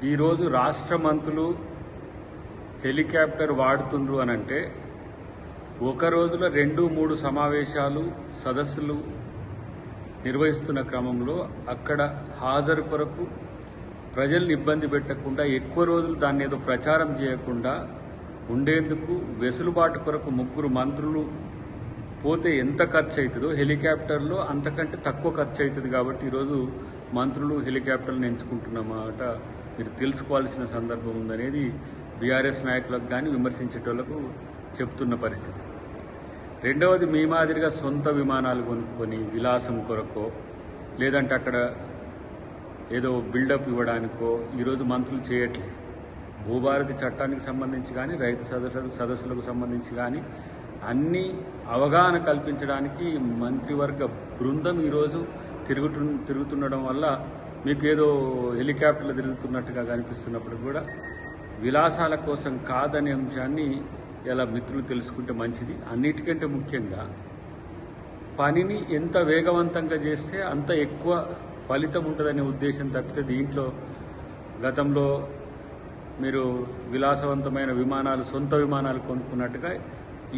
ఈరోజు రాష్ట్ర మంత్రులు హెలికాప్టర్ వాడుతుండ్రు అని అంటే ఒక రోజులో రెండు మూడు సమావేశాలు సదస్సులు నిర్వహిస్తున్న క్రమంలో అక్కడ హాజరు కొరకు ప్రజల్ని ఇబ్బంది పెట్టకుండా ఎక్కువ రోజులు దాన్ని ఏదో ప్రచారం చేయకుండా ఉండేందుకు వెసులుబాటు కొరకు ముగ్గురు మంత్రులు పోతే ఎంత ఖర్చు అవుతుందో హెలికాప్టర్లో అంతకంటే తక్కువ ఖర్చు అవుతుంది కాబట్టి ఈరోజు మంత్రులు హెలికాప్టర్లను ఎంచుకుంటున్నమాట మీరు తెలుసుకోవాల్సిన సందర్భం ఉందనేది బీఆర్ఎస్ నాయకులకు కానీ విమర్శించేటోళ్ళకు చెప్తున్న పరిస్థితి. రెండవది మీ మాదిరిగా సొంత విమానాలు కొనుక్కొని విలాసం కొరకో లేదంటే అక్కడ ఏదో బిల్డప్ ఇవ్వడానికో ఈరోజు మంత్రులు చేయట్లేదు భూభారతి చట్టానికి సంబంధించి కానీ రైతు సదస్సు సదస్సులకు సంబంధించి కానీ అన్ని అవగాహన కల్పించడానికి మంత్రివర్గ బృందం ఈరోజు తిరుగుతు తిరుగుతుండడం వల్ల మీకు ఏదో హెలికాప్టర్లు తిరుగుతున్నట్టుగా కనిపిస్తున్నప్పుడు కూడా విలాసాల కోసం కాదనే అంశాన్ని ఇలా మిత్రులు తెలుసుకుంటే మంచిది. అన్నిటికంటే ముఖ్యంగా పనిని ఎంత వేగవంతంగా చేస్తే అంత ఎక్కువ ఫలితం ఉంటుందనే ఉద్దేశం తప్పితే దీంట్లో గతంలో మీరు విలాసవంతమైన విమానాలు సొంత విమానాలు కొనుక్కున్నట్టుగా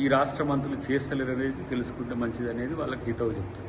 ఈ రాష్ట్ర మంత్రులు చేస్తలేరు అనేది తెలుసుకుంటే మంచిది అనేది వాళ్ళకి హితవు చెప్తుంది.